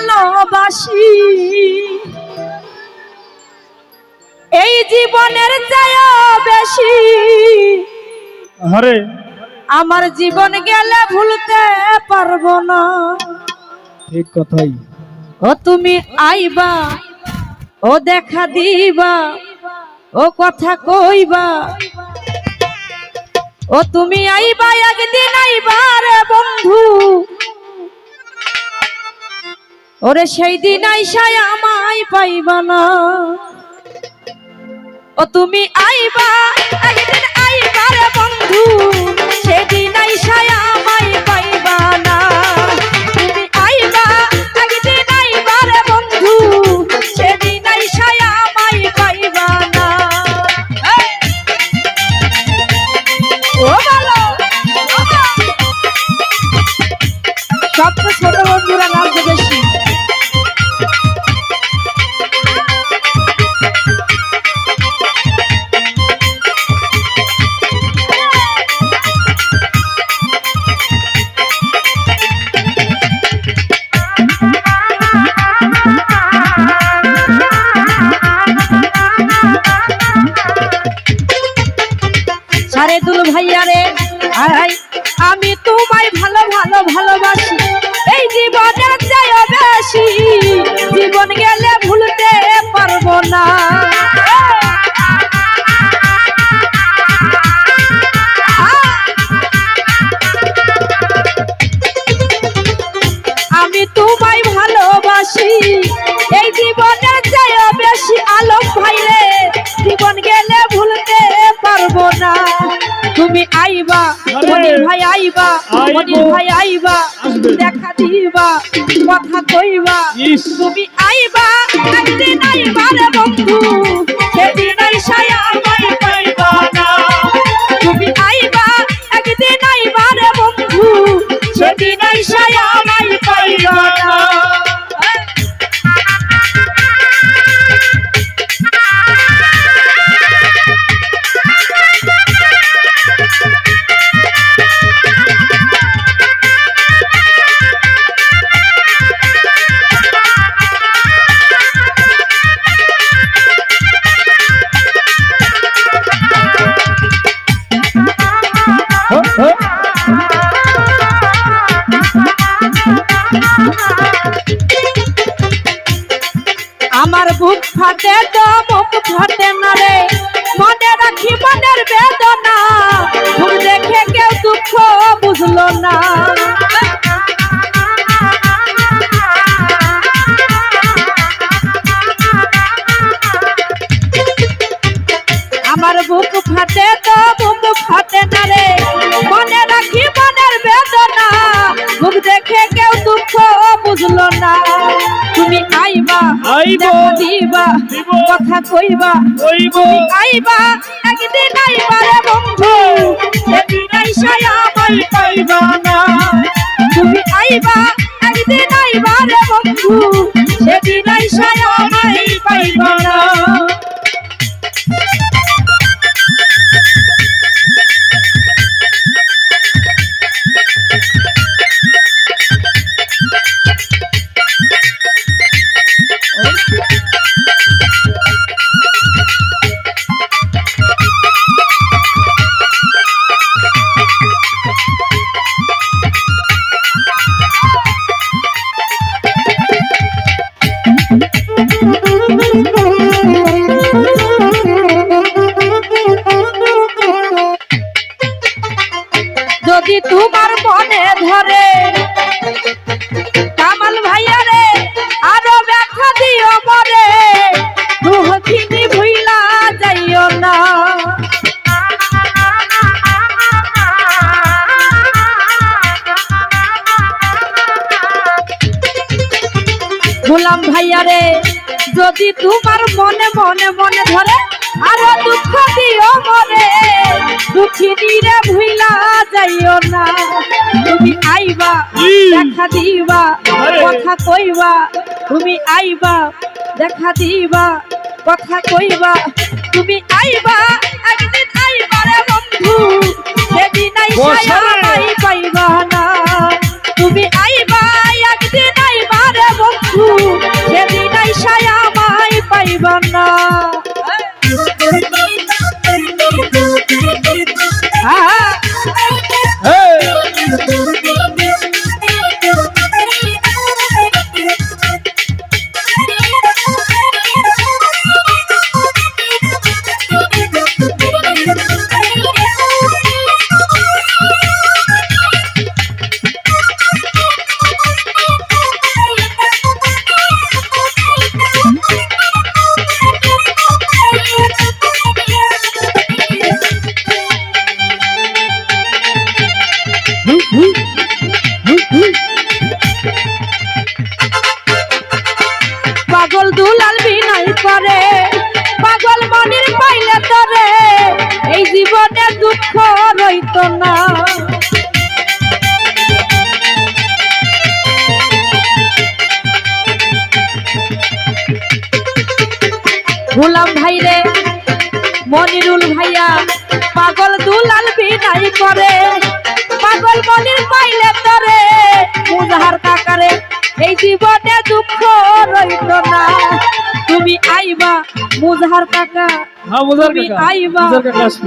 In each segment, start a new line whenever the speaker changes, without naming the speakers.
ভালোবাসি। এই জীবনের চেয়েও বেশি
হরে
আমার জীবন গেলে ভুলতে পারব না।
ঠিক কথাই।
ও তুমি আইবা ও দেখা দিবা ও কথা কইবা। ও তুমি আইবা একদিন আইবা রে বন্ধু। ওরে সেই দিন আইসায় আমায় পাইবা না। ও তুমি আইবা না আমি তোমায় ভালোবাসি এই জীবনের চেয়ে বেশি আলম ভাইরে জীবন গেলে ভুলতে পারব না তুমি আইবা মনির ভাই আইবা। মনির ভাই আইবা। দেখা দিবা কথা কইবা তুমি আইবা একদিন আইবা রে বন্ধু। সেদিন আইসায় আমায় পাইবা না। তুমি আইবা একদিন আইবা রে বন্ধু। সেদিন আমার বুক ফাটে তো মুখ ফাটে না রে। মনে রাখি মনের বেদনা। ঘুম দেখে কেউ দুঃখ বুঝলো না। আমার বুক ফাটে তো বুক ফাটে না রে। মনে রাখি মনের বেদনা। মুখ দেখে কেউ দুঃখ বুঝলো না। তুমি আইবা
আইবা
দিবা কথা কইবা
কইব।
আইবা একদিন আইবা রে বন্ধু। একদিন আইসায় আমায় পাইবা না। তুমি আইবা একদিন আইবা রে বন্ধু। সেদিন আইসায় আরও দুঃখ দিও মরে দুঃখিনী রে ভুইলা যাইও না তুমি আইবা। দেখা দিবা। কথা কইবা তুমি আইবা দেখা দিবা কথা কইবা তুমি আইবা একদিন আইবা রে বন্ধু সেদিন আইবা দুঃখ রইত না। গোলাম ভাই রে মনিরুল ভাইয়া, পাগল দুলাল বিনাই করে। পাগল মনির পাইলে তরে, মুজাহার কাকারে, এই জীবনে দুঃখ রইত না। তুমি আইবা মুজহার কাকা।
হ্যাঁ,
তুমি আইবা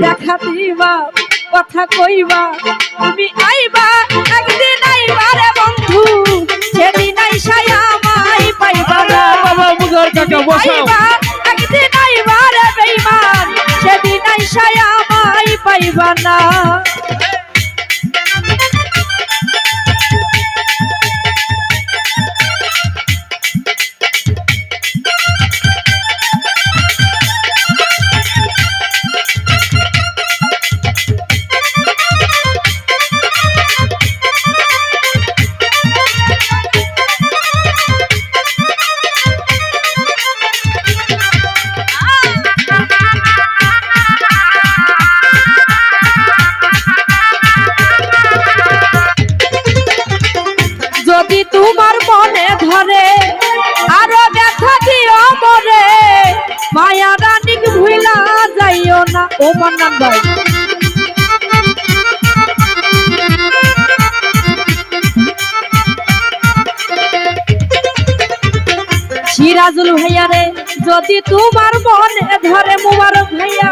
দেখা দিবা কথা কইবা। তুমি ও মান্নান ভাই। সিরাজুল ভাইয়া রে, যদি তোমার মনে ধরে মুবারক ভাইয়া,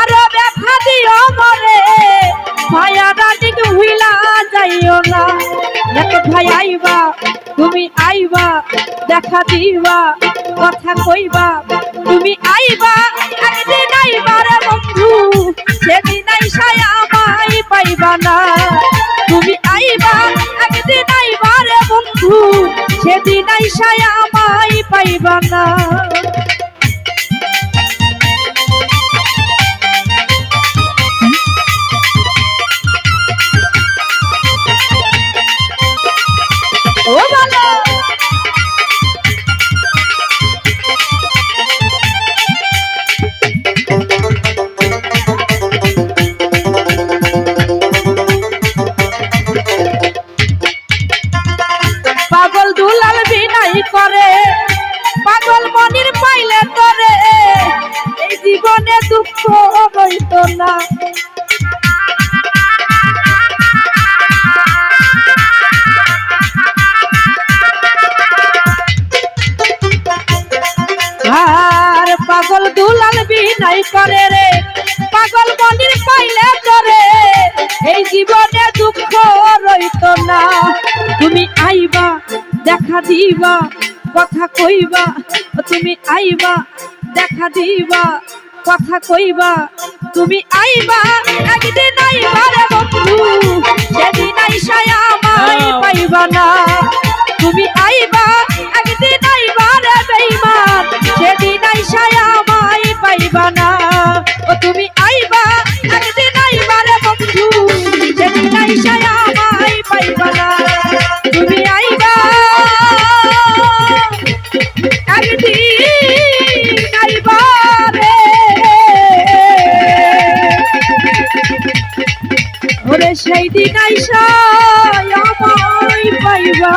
আরও ব্যথা দিও মরে ভাইয়া রানিক ভুইলা যাইও না। এত ভাই আইবা, তুমি আইবা, দেখা দিবা, কথা কইবা, তুমি আইবা, একদিন আইবা আমায় তুমি আইবা একদিন আইবা রে বন্ধু সেদিন আইসায় আমায় পাইবা না। দুঃখ রইত না আর পাগল দুলাল বিনাই করে রে, পাগল মনির পাইলে তরে এই জীবনে দুঃখ রইত না। তুমি আইবা, দেখা দিবা, কথা কইবা, তুমি আইবা, দেখা দিবা। কথা কইবা তুমি আইবা একদিন আইবা রে বন্ধু। সেই দিকাইশ পাইবা।